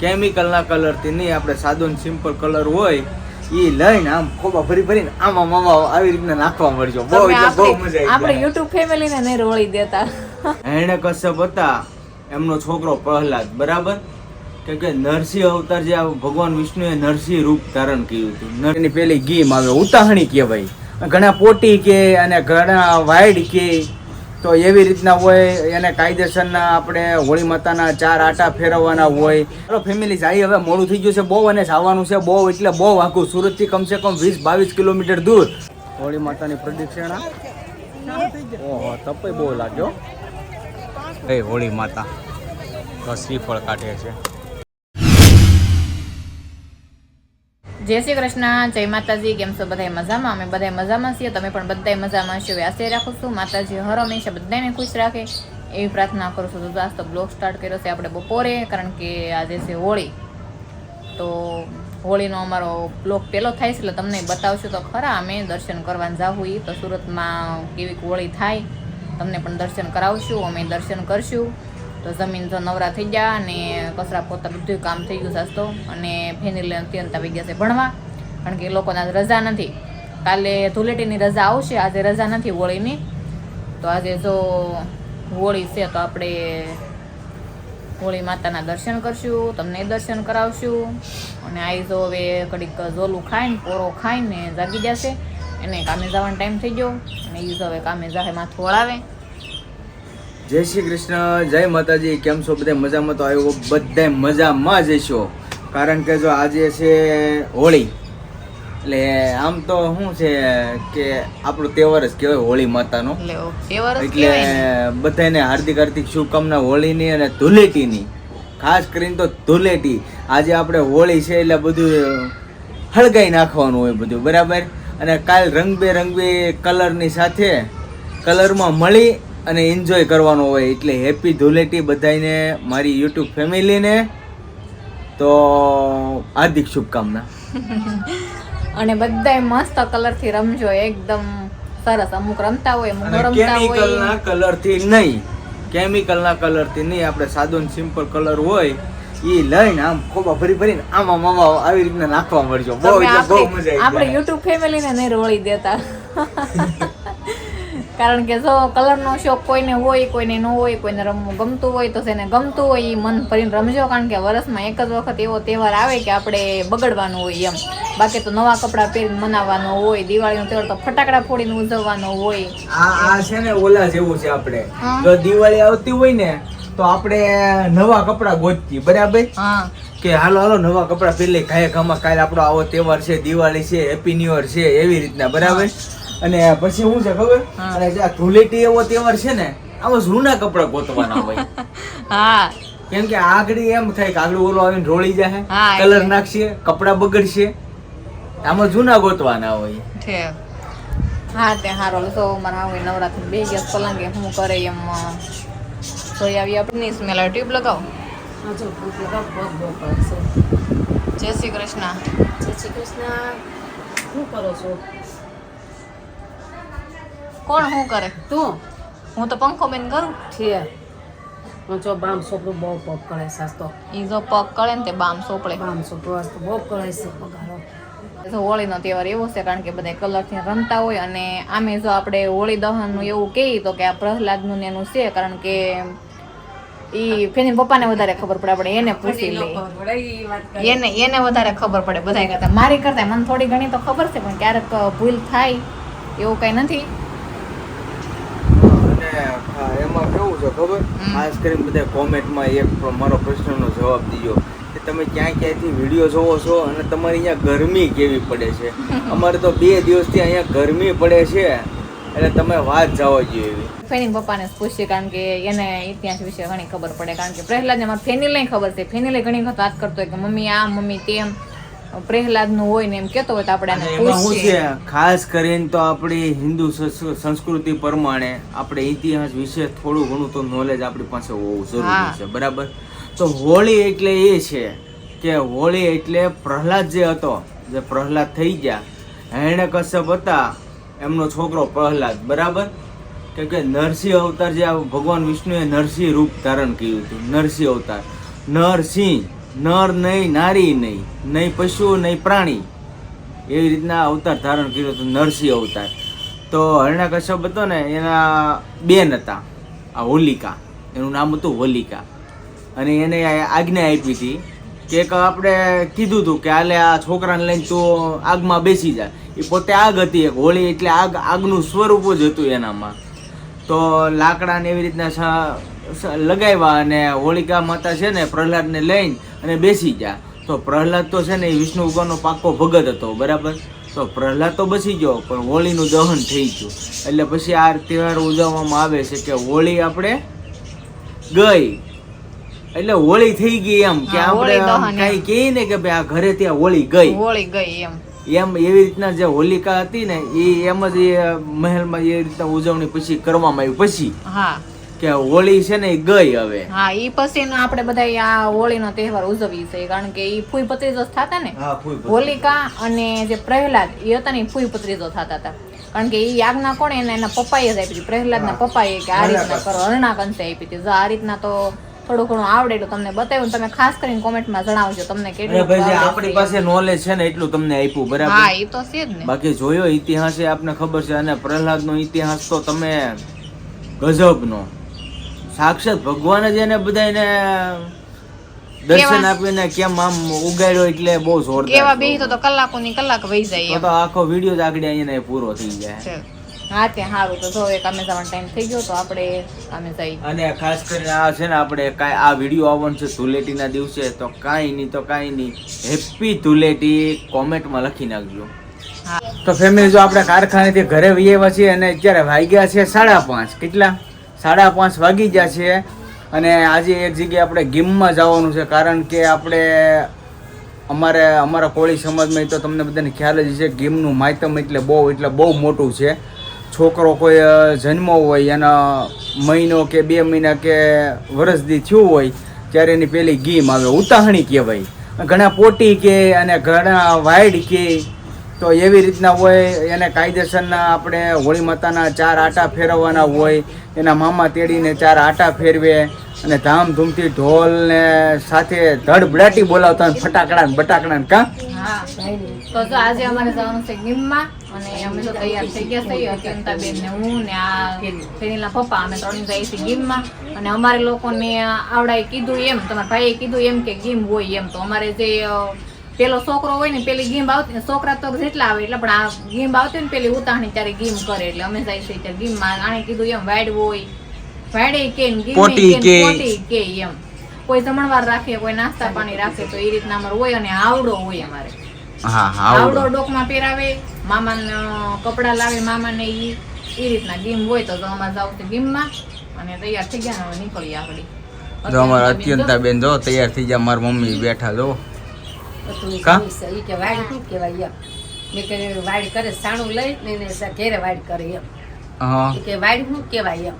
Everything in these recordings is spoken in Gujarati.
કેમિકલના કલરથી નહીં આપણે સાદો સિમ્પલ કલર હોય એ લઈને આમ ખોબા ભરી ભરીને આમ આમ આમ આવી રીતના નાખવા મળજો. બહુ એટલે બહુ મજા આપણે આવી યુટ્યુબ ફેમિલીને નહીં રોળી દેતા. એણે કશ્યપ હતા એમનો છોકરો પ્રહલાદ બરાબર? કેમ કે નરસિંહ અવતાર જે ભગવાન વિષ્ણુએ નરસિંહ રૂપ ધારણ કર્યું હતું. એની પેલી ગીમ આવે ઉતાહણી કહેવાય. ઘણા પોટી કે અને ઘણા વાઈડ કે તો એવી રીતના હોય, એને કાયદેસરના આપણે હોળી માતાના ચાર આટા ફેરવવાના હોય. ચાલો ફેમિલી જાય હવે મોડું થઈ ગયું છે, બહુ અને જવાનું છે, બહુ એટલે બહુ આખું સુરતથી કમસે કમ વીસ, બાવીસ કિલોમીટર દૂર. હોળી માતાની પ્રદક્ષિણા ઓહો તપે બહુ લાગ્યો. એ હોળી માતા. તો શ્રીફળ કાઢે છે. જય શ્રી કૃષ્ણ, જય માતાજી, કેમ છો બધા મજામાં? અમે બધા મજામાં છીએ, તમે પણ બધા મજામાં છો વ્યાસે રાખું છું. માતાજી હર હંમેશા બધાને ખુશ રાખે. એવી પ્રાર્થના કરું છું. તો આજ તો બ્લોગ સ્ટાર્ટ કર્યો છે આપણે બપોરે, કારણ કે આજે છે હોળી. તો હોળીનો અમારો બ્લોગ પહેલો થાય છે એટલે તમને બતાવશું. તો ખરા, અમે દર્શન કરવા જાવું એ તો સુરતમાં કેવી હોળી થાય, તમને પણ દર્શન કરાવશું, અમે દર્શન કરશું. તો જમીન તો નવરા થઈ ગયા અને કચરા પોતા બધું કામ થઈ ગયું સાસ્તો અને ફેનિલ અત્યંત આવી ગયા છે ભણવા, કારણ કે એ લોકોને રજા નથી. કાલે ધૂલેટીની રજા આવશે, આજે રજા નથી હોળીની. તો આજે જો હોળી છે તો આપણે હોળી માતાના દર્શન કરશું, તમને દર્શન કરાવશું. અને આવી જો હવે કડીક ઝોલું ખાઈને પોરો ખાઈને જાગી જશે. એને કામે જવાનો ટાઈમ થઈ ગયો. અને એ જો હવે કામે જાહે માથું વળાવે. જય શ્રી કૃષ્ણ જય માતાજી કેમ છો? બધા મજામાં? તો આવ્યો બધા મજામાં જ છો કારણ કે જો આજે છે હોળી. એટલે આમ તો શું છે કે આપણો તહેવાર જ કહેવાય હોળી માતાનો. એટલે બધાને હાર્દિક હાર્દિક શુભકામના હોળીની અને ધૂલેટીની. ખાસ કરીને તો ધૂલેટી. આજે આપણે હોળી છે એટલે બધું હળગાઈ નાખવાનું હોય બધું બરાબર? અને કાલ રંગબેરંગી કલરની સાથે કલરમાં મળી અને એન્જોય કરવાનો હોય એટલે હેપી ધૂલેટી બધાને મારી યુટ્યુબ ફેમિલીને. તો હાર્દિક શુભકામના. અને બધાય મસ્ત કલરથી રમજો એકદમ સરસ. અમુક રમતા હોય અમુક રમતા હોય. કેમિકલના કલરથી નહીં. કેમિકલના કલરથી નહીં. આપણે સાદો ને સિમ્પલ કલર હોય એ લઈને આમ ખોબા ભરી ભરીને આમ આમ આમ આવી રીતના નાખવા મળજો. બહુ એટલે બહુ મજા આપણે આવી યુટ્યુબ ફેમિલીને નહીં રોળી દેતા. કારણ કે જો કલરનો શોખ કોઈને હોય કોઈને ન હોય કોઈને રમવું ગમતું હોય તો તેને ગમતું હોય એ મન ભરીને રમજો. કારણ કે વર્ષમાં એક જ વખત એવો તહેવાર આવે કે આપણે બગડવાનું હોય એમ. બાકી તો નવા કપડાં પહેરીને મનાવવાનો હોય દિવાળીનો તહેવાર તો ફટાકડા ફોડીને ઉજવવાનો હોય. આ આ છે ને ઓલા જેવું છે આપણે. જો દિવાળી આવતી હોય ને તો આપણે નવા કપડા ગોતતી બરાબર? હા. કે હાલો હાલો નવા કપડા પહેરી ખાય ખામાં કાલે આપણો આવો તહેવાર છે દિવાળી છે હેપી ન્યુ યર છે એવી રીતના. બરાબર? અને પછી શું છે ખબર? હા. અને જે આ ધૂળેટી એવો તહેવાર છે ને આમાં જૂના કપડા ગોતવાના હોય. હા. કેમ કે આગળ એમ થાય કે આગળ ઓલો આવીને રોળી જાય હા, કલર નાખશે કપડા બગડશે આમાં જૂના ગોતવાના હોય. હા તે હારો. તો મારા હવે નવરાત્રી બે ગયા પલંગે હું કરે એમ તો જોઈ આવી આપણી. સ્મેલ ટ્યુબ લગાવો. જય શ્રી કૃષ્ણ. જય શ્રી કૃષ્ણ. શું કરો છો? કોણ શું કરે? તું? હું તો પંખો બેન કરું. છે. હું જો બામ છોકરું બહુ પગ કરે સાસ તો. ઈ જો પગ કળે ને તે બામ સોપડે. બામ આજ તો બહુ કરે છે પગારો. તો હોળીનો તહેવાર એવો છે કારણ કે બધા કલરથી રમતા હોય અને આમે જો આપણે હોળી દહનનું એવું કહીએ તો કે આ પ્રહલાદનું ને એનું છે કારણ કે ઈ ફેની પપ્પાને વધારે ખબર પડે આપણે એને પૂછી લઈએ. એને એને વધારે ખબર પડે બધા કરતા. મારી કરતા મને થોડી ઘણી તો ખબર છે પણ ક્યારેક ભૂલ થાય એવું કઈ નથી. એમાં કેવું છે ખબર. ખાસ કરીને બધા કોમેન્ટમાં એક મારો પ્રશ્નનો જવાબ દીજો કે તમે ક્યાં ક્યાંયથી વીડિયો જોવો છો અને તમારી અહીંયા ગરમી કેવી પડે છે? અમારે તો બે દિવસથી અહીંયા ગરમી પડે છે એટલે તમે વાત જવા જોઈએ એવી. ફેની પપ્પાને પૂછીએ કારણ કે એને ઇતિહાસ વિશે ઘણી ખબર પડે કારણ કે પ્રહલાદને ફેની લઈ ખબર છે. ફેનીલે ઘણી વખત વાત કરતો હોય કે મમ્મી આ મમ્મી તેમ. પ્રહલાદનું હોય ને એમ કહેતો હોય તો આપણે એમાં શું પૂછીએ. છે? ખાસ કરીને તો આપણી હિન્દુ સંસ- સંસ્કૃતિ પ્રમાણે આપણે ઇતિહાસ વિશે થોડું ઘણું તો નોલેજ આપણી પાસે હોવું. જરૂરી છે બરાબર? તો હોળી એટલે એ છે કે હોળી એટલે પ્રહલાદ જે હતો જે પ્રહલાદ થઈ ગયા હેણે કશ્યપ હતા એમનો છોકરો પ્રહલાદ બરાબર? કેમ કે નરસિંહ અવતાર જે ભગવાન વિષ્ણુએ નરસિંહ રૂપ ધારણ કર્યું હતું નરસિંહ અવતાર. નરસિંહ નર નહીં, નારી નહીં નહીં પશુ, નહીં પ્રાણી. એવી રીતના અવતાર ધારણ કર્યો હતો, નરસિંહ અવતાર. તો હરણાકશ્યપ હતો ને, એના બેન હતા, આ હોલિકા. એનું નામ હતું હોલિકા. અને એને આજ્ઞા આપી હતી કે એક આપણે કીધું હતું કે હાલે આ છોકરાને લઈને તું આગમાં બેસી જા. એ પોતે આગ હતી એક હોળી, એટલે આગ, આગનું સ્વરૂપ જ હતું એનામાં. તો લાકડાને એવી રીતના લગાવ્યા અને હોળિકા માતા છે ને, પ્રહલાદને લઈને અને બેસી ગયા તો પ્રહલાદ તો છે ને એ વિષ્ણુ ભગવાનનો પાકો ભગત હતો બરાબર? તો પ્રહલાદ તો બચી ગયો પણ હોળીનું દહન થઈ ગયું. એટલે પછી આ તહેવાર ઉજવવામાં આવે છે કે હોળી આપણે ગઈ. એટલે હોળી થઈ ગઈ એમ કે આપણે. કાંઈ કહીએ ને કે ભાઈ આ ઘરે ત્યાં હોળી ગઈ. હોળી ગઈ એમ. એમ એવી રીતના જે હોલિકા હતી ને એ એમ જ એ મહેલમાં એ રીતના ઉજવણી પછી કરવામાં આવી. પછી હા. કે હોળી છે ને ગઈ હવે. હા ઈ પછી આપણે બધા આ હોળીનો તહેવાર ઉજવીએ છે કારણ કે ઈ ફૂઈ પત્રીજો થતા ને. હોલિકા અને જે પ્રહલાદ એ હતા ને ફૂઈ પત્રીજો થતા હતા. કારણ કે ઈ યાજ્ઞા કોણે એને એના પપ્પાએ જ આપી હતી. પ્રહલાદના પપ્પાએ કે આ રીતના કરો હરણાકંસે આપી હતી. આ રીતના તો થોડું ઘણું આવડે એટલું તમને બતાવ્યું તમે ખાસ કરીને કોમેન્ટમાં જણાવજો તમને કેટલું ભાઈ આપણી પાસે નોલેજ છે ને એટલું તમને આપ્યું હા એ તો છે જ ને. બાકી જોયો ઇતિહાસ એ આપને ખબર છે અને પ્રહલાદનો ઇતિહાસ તો તમે ગજબનો. સાક્ષાત ભગવાન જ એને બધાને દર્શન આપીને કેમ આમ ઉગાડ્યો એટલે બહુ જોરદાર કેવા બેહી તો કલાકો ની કલાક વહી જાય તો આખો વીડિયો જ આગળ અહીંયા પૂરો થઈ જાય. હા તે સારું તો જો એક અમે જવાનો ટાઈમ થઈ ગયો તો આપણે અમે જઈ. અને ખાસ કરીને આ છે ને આપણે કાંઈ આ વીડિયો આવવાનો છે ધૂળેટીના દિવસે તો કાંઈ નહીં તો કાંઈ નહીં. હેપી કોમેન્ટ કોમેન્ટમાં લખી નાખજો. હા. તો ફેમિલી જો આપણે કારખાનેથી ઘરે વહી આવ્યા છીએ અને અત્યારે વાગ્યા છે સાડા પાંચ. કેટલા? સાડા પાંચ વાગી ગયા છે અને આજે એક જગ્યાએ આપણે ગીમમાં જવાનું છે કારણ કે આપણે અમારે અમારા કોળી સમાજમાં તો તમને બધાને ખ્યાલ જ છે ગીમનું માયતમ એટલે બહુ એટલે બહુ મોટું છે. છોકરો કોઈ જન્મો હોય, એના મહિનો કે બે મહિના કે વરસ દી થયું હોય, ત્યારે એની પેલી ગીમ આવે. ઉતાહણી કહેવાય. ઘણા પોટી કે અને ઘણા વાઈડ કે તો એવી રીતના હોય, એને કાયદેસરના આપણે હોળી માતાના ચાર આટા ફેરવવાના હોય, એના મામા તેડીને ચાર આટા ફેરવે અને ધામધૂમથી ઢોલને સાથે ધડબડાટી બોલાવતા ફટાકડા ને બટાકડા ને તો આજે અમારે જવાનું ગીમમાં અને અમે તો તૈયાર થઈ ગયા અત્યંતાબેન ને હું ને આ પપ્પા, અમે ત્રણ જઈએ છીએ ગીમમાં અને અમારે લોકોને આવડાએ કીધું એમ, તમારા ભાઈએ કીધું એમ કે ગીમ હોય એમ. તો અમારે જે પેલો છોકરો હોય ને પેલી ગીમ આવતી છોકરા તો જેટલા આવે એટલે પણ આ ગીમ આવતી ને પેલી ઉતાણી ત્યારે ગીમ કરે એટલે અમે જાય છે ત્યારે ગીમમાં આણે કીધું એમ વાઈડ હોય વાઈડે કે પોટી કે પોટી કે એમ. કોઈ જમણવાર રાખે કોઈ નાસ્તા પાણી રાખે તો એ રીતના અમારે હોય અને આવડો હોય અમારે. આવડો ડોકમાં પહેરાવે મામાને કપડા લાવે મામાને ઈ એ રીતના ગીમ હોય તો તો અમારે જાવ છે ગીમમાં અને તૈયાર થઈ ગયા ને નીકળી આગળ. અમારા અત્યંતાબેન જો તૈયાર થઈ ગયા મારી મમ્મી બેઠા જો. કા? સમજ કે વાડ શું કહેવાય એમ. મેં કીધું વાડ કરે સાણું લઈ ને એને ઘેરે વાડ કરે એમ. કે વાડ શું કહેવાય એમ.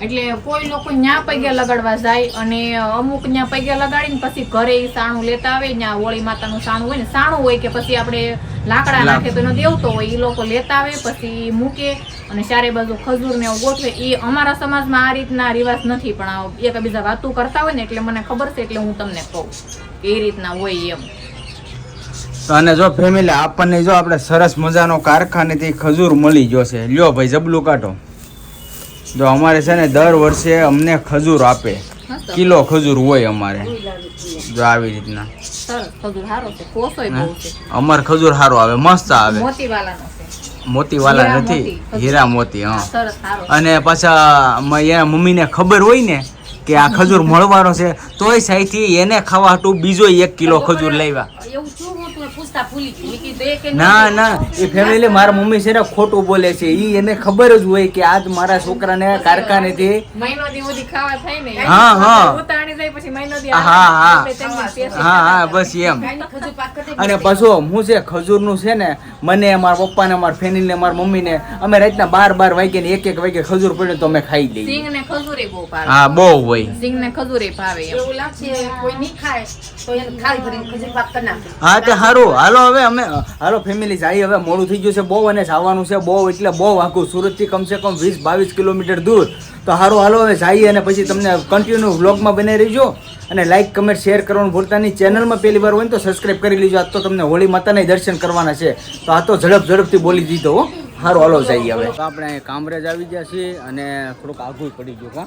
એટલે કોઈ લોકો ન્યા પૈગે લગાડવા જાય અને અમુક ન્યા પૈગે લગાડીને પછી ઘરે સાણું લેતા આવે ન્યા હોળી માતાનું સાણું હોય ને સાણું હોય કે પછી આપણે લાકડા નાખે તો એનો દેવતો હોય એ લોકો લેતા આવે પછી ઈ મૂકે અને ચારે બાજુ ખજૂર ને એવું ગોઠવે. એ અમારા સમાજમાં આ રીતના રિવાજ નથી પણ આ એકબીજા વાતું કરતા હોય ને એટલે મને ખબર છે એટલે હું તમને કહું કે એ રીતના હોય એમ. અને જો ફેમિલી આપણને જો આપણે સરસ મજાનો કારખાનેથી ખજૂર મળી ગયો છે. લ્યો ભાઈ જબલું કાઢો. જો અમારે છે ને દર વર્ષે અમને ખજૂર આપે. કિલો ખજૂર હોય અમારે. જો આવી રીતના. અમારે ખજૂર સારો આવે મસ્ત આવે. મોતીવાલા નથી હીરા મોતી હા. અને પાછા મમ્મીને ખબર હોય ને કે આ ખજૂર મળવાનો છે તોય સાઈથી એને ખાવા હતું બીજો એક કિલો ખજૂર લાવ્યા. ના ના એ ફેમિલી મારા મમ્મી છે ને ખોટું બોલે છે. ઈ એને ખબર જ હોય કે આજ મારા છોકરાને કારખાનેથી મહિનો દી સુધી ખાવા થાય ને. હા, હા. હા, હા. હા હા બસ એમ. ખજૂર અને પાછો હું છે ખજૂરનું છે ને મને મારા પપ્પાને મારા ફેમિલીને મારા મમ્મીને અમે રાતના બાર બાર વાગે ને એક એક વાગે ખજૂર પડે તો અમે ખાઈ લઈએ. સિંગ ને ખજૂરી બહુ ભાવે. હા બહુ હોય. સિંગ ને ખજૂર ભાવે એવું લાગશે કોઈ નહીં ખાય તો એને ખાલી ભરીને ખજૂર પાક કરી નાખે. હા તે સારું હાલો હવે અમે, હાલો ફેમિલી જાય હવે મોડું થઈ ગયું છે. બહુ અને જવાનું છે, બહુ એટલે બહુ આખું સુરતથી કમસે કમ વીસ, બાવીસ કિલોમીટર દૂર. તો સારું હાલો હવે જઈએ અને પછી તમને કન્ટિન્યુ વ્લોગમાં બનાવી રહીજો. અને લાઇક કમેન્ટ શેર કરવાનું ભૂલતા ચેનલમાં પહેલી વાર હોય તો સબસ્ક્રાઈબ કરી લેજો. આજ તો તમને હોળી માતાના દર્શન કરવાના છે. તો આ તો ઝડપ ઝડપથી બોલી દીધો હો. સારું હાલો જઈએ હવે. તો આપણે કામરેજ આવી ગયા છીએ અને થોડુંક આઘું પડી ગયું કા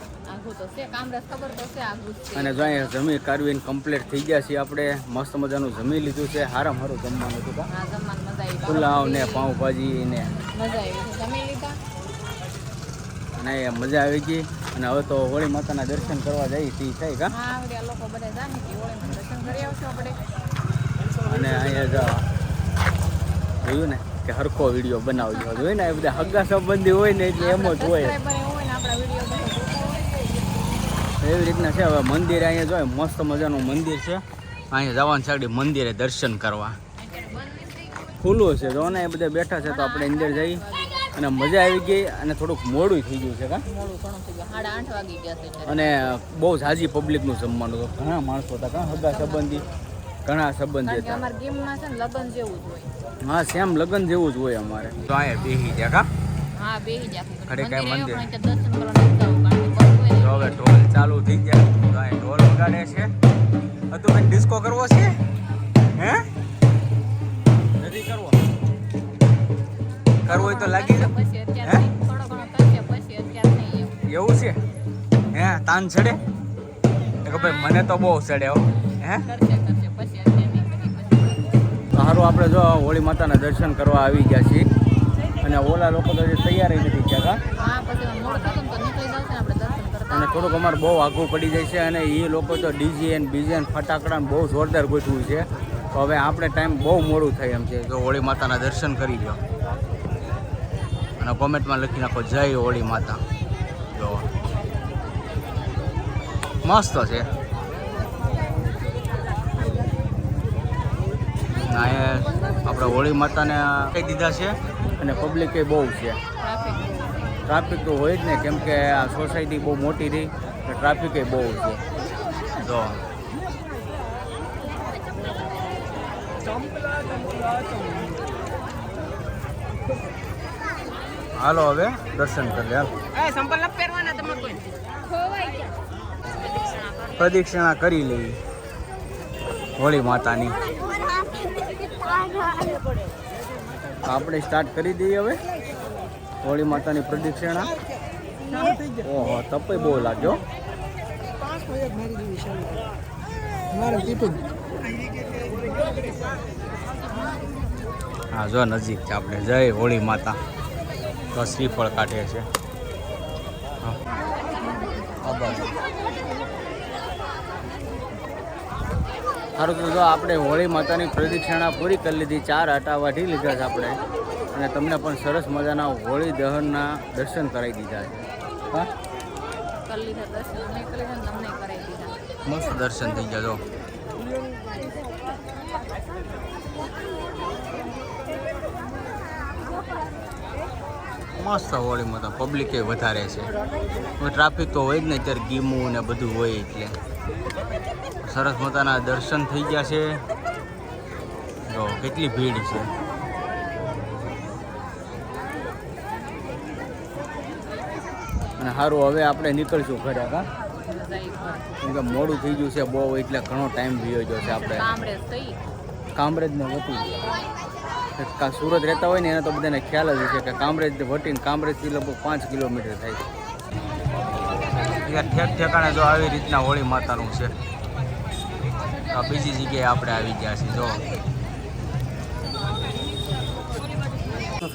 છે અને જો અહીંયા જમી કાઢવીને કમ્પ્લીટ થઈ ગયા છીએ આપણે. મસ્ત મજાનું જમી લીધું છે. હારામ હારું જમવાનું હતું કા હા પુલાવ ને પાઉંભાજી ને. અને એ મજા આવી ગઈ. અને હવે તો હોળી માતાના દર્શન કરવા જઈએ તે થાય કા? હા અને અહીંયા જો જોયું ને? કે હરખો વીડિયો બનાવજો જોયું ને એ બધા હગા સંબંધી હોય ને એટલે એમ જ હોય. એવું હોય હોય. રીતના છે હવે મંદિર અહીંયા જોઈએ મસ્ત મજાનું મંદિર છે. અહીંયા જવાનું છે મંદિરે દર્શન કરવા. ખુલ્લું છે જો ને એ બધા બેઠા છે તો આપણે અંદર જઈ અને મજા આવી ગઈ અને થોડુંક મોડું થઈ ગયું છે કા? અને બહુ ઝાઝી પબ્લિકનું જમવાનું હતું. ઘણા માણસો હતા ઘણા હગા સંબંધી. ઘણા સંબંધ છે અમાર ગેમમાં છે ને લગન જેવું જ હોય. હા સેમ લગ્ન જેવું જ હોય અમારે. તો આ બેહી ગયા કા? હા બેહી જ ખરે કાંઈ મંદિર અત્યારે દર્શન કરવા કે હવે ઢોલ ચાલુ થઈ ગયા. તો આ ઢોલ વગાડે છે. હતું ભાઈ ડિસ્કો કરવો છે? હે? નથી કરવો? કરવો હોય તો લાગી. પછી અત્યારે થોડો ઘણો કરશે પછી અત્યારે નહીં એવું છે. હે તાન ચડે? એ કે ભાઈ મને તો બહુ ચડે હો. હે? કરશે. તો સારું આપણે જો હોળી માતાના દર્શન કરવા આવી ગયા છીએ. અને ઓલા લોકો તો હજી તૈયાર નથી થયા કા? હા પછી મોડું થતું ને તો નીકળી જશે ને આપણે દર્શન કરતા. અને થોડુંક અમારે બહુ આઘું પડી જાય છે અને એ લોકો તો ડીજે ને બીજે ને ફટાકડા ને બહુ જોરદાર ગોઠવું છે. તો હવે આપણે ટાઈમ બહુ મોડું થાય એમ છે. તો હોળી માતાના દર્શન કરી લો અને કોમેન્ટમાં લખી નાખો જય હોળી માતા. જો. મસ્ત છે. ના એ આપણે હોળી માતાને કહી દીધા છે? અને પબ્લિક બહુ છે. ટ્રાફિક તો હોય જ ને કેમ કે આ સોસાયટી બહુ મોટી રહી તો ટ્રાફિક બહુ છે. તો હાલો હવે દર્શન કરી લે હાલ. પ્રદક્ષિણા કરી લેવી હોળી માતાની. આપણે સ્ટાર્ટ કરી દઈએ હવે. હોળી માતાની પ્રદક્ષિણા ઓહો તપે બહુ લાગ્યો હા. જો નજીક છે આપણે. જય હોળી માતા. તો શ્રીફળ કાઢે છે. હા. આ બાજુ. સારું તો જો આપણે હોળી માતાની પ્રદક્ષિણા પૂરી કરી લીધી ચાર આટા વાઢી લીધા છે આપણે અને તમને પણ સરસ મજાના હોળી દહનના દર્શન કરાવી દીધા છે. હા? મસ્ત દર્શન થઈ ગયા જો. મસ્ત હોળી માતા પબ્લિકે વધારે છે. ટ્રાફિક તો હોય જ ને અત્યારે ગીમું ને બધું હોય એટલે. સરસ માતાના દર્શન થઈ ગયા છે. જો, કેટલી ભીડ છે. અને સારું હવે આપણે નીકળશું ઘરે કા કેમ કે મોડું થઈ ગયું છે બહુ, એટલે ઘણો ટાઈમ ગયો છે આપણે. કામરેજ થઈ કામરેજ ને વટી કા સુરત રહેતા હોય ને, એને તો બધાને ખ્યાલ જ છે કે કામરેજ વટીને કામરેજથી લગભગ પાંચ કિલોમીટર થાય છે. ઠેક ઠેકાણે જો આવી રીતના હોળી માતાનું છે. આ બીજી જગ્યાએ આપણે આવી ગયા છીએ જો.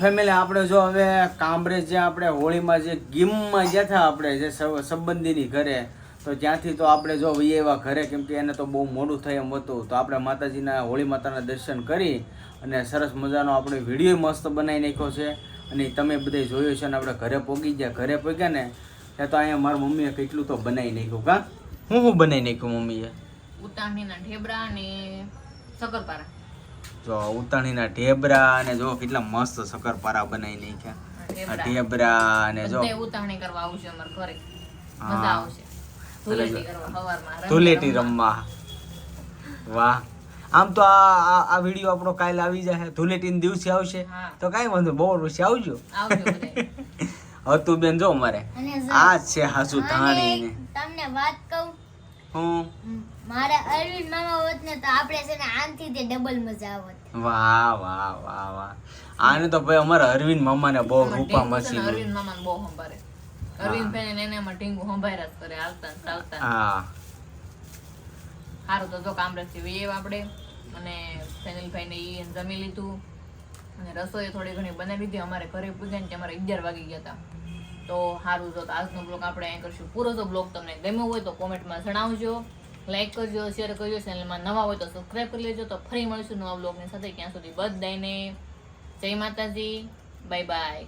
ફેમિલી આપણે જો હવે કામરેજ જે આપણે હોળીમાં જે ગીમમાં ગયા હતા આપણે જે સંબંધીની ઘરે તો ત્યાંથી તો આપણે જો એવા ઘરે કેમ કે એને તો બહુ મોડું થાય એમ હતું. તો આપણે માતાજીના હોળી માતાના દર્શન કરી અને સરસ મજાનો આપણે વીડિયો મસ્ત બનાવી નાખ્યો છે. અને તમે બધે જોયો છે અને આપણે ઘરે પોગી ગયા. ઘરે પોગ્યા ને ત્યાં તો અહીંયા મારા મમ્મીએ કેટલું તો બનાવી નાખ્યું કા? હું શું બનાવી નાખ્યું મમ્મીએ? ઉતાણીના ઢેબરા અને શક્કરપારા. જો ઉતાણીના ઢેબરા અને જો કેટલા મસ્ત શક્કરપારા બનાવી નાખ્યા. ઢેબરા. અને જો. ઉતાણી કરવા આવશે અમાર ઘરે. મજા આવશે. કરવા રંગ રમવા. વાહ. આમ તો આ આ- વીડિયો આપણો કાલે આવી જશે ને દિવસે આવશે. તો કાંઈ વાંધો બહુ બપોર પછી આવજો. આવજો બધાય. હવે તું બેન જો મારે આ છે હાસુ ધાણી તમને વાત કહું? હું? મારા અરવિંદ મામા હોત ને તો આપણે છે ને આનથી તે ડબલ મજા આવત. વાહ વાહ વાહ વાહ. આને તો ભાઈ અમારા અરવિંદ મામાને બહુ રૂપા મસી ને અરવિંદ મામાને બહુ સંભાળે. અરવિંદ ભાઈ ને એને માં ઢીંગુ સંભાળ્યા જ કરે હાલતા ચાલતા. હા. સારું તો જો કામ રસી એ આપણે અને સેનિલભાઈને ઈ જમી લીધું. અને રસોઈ થોડી ઘણી બનાવી લીધી અમારે ઘરે પૂજા ને અમારે અગિયાર વાગી ગયા હતા તો સારું તો આજનો બ્લોગ આપણે અહીં કરશું. પૂરો તો બ્લોગ તમને ગમ્યો હોય તો કોમેન્ટમાં જણાવજો. લાઈક કરજો શેર કરજો ચેનલમાં નવા હોય તો સબસ્ક્રાઈબ કરી લેજો. તો ફરી મળીશું નવા બ્લોગની સાથે. ત્યાં સુધી બધાને જય માતાજી. Bye bye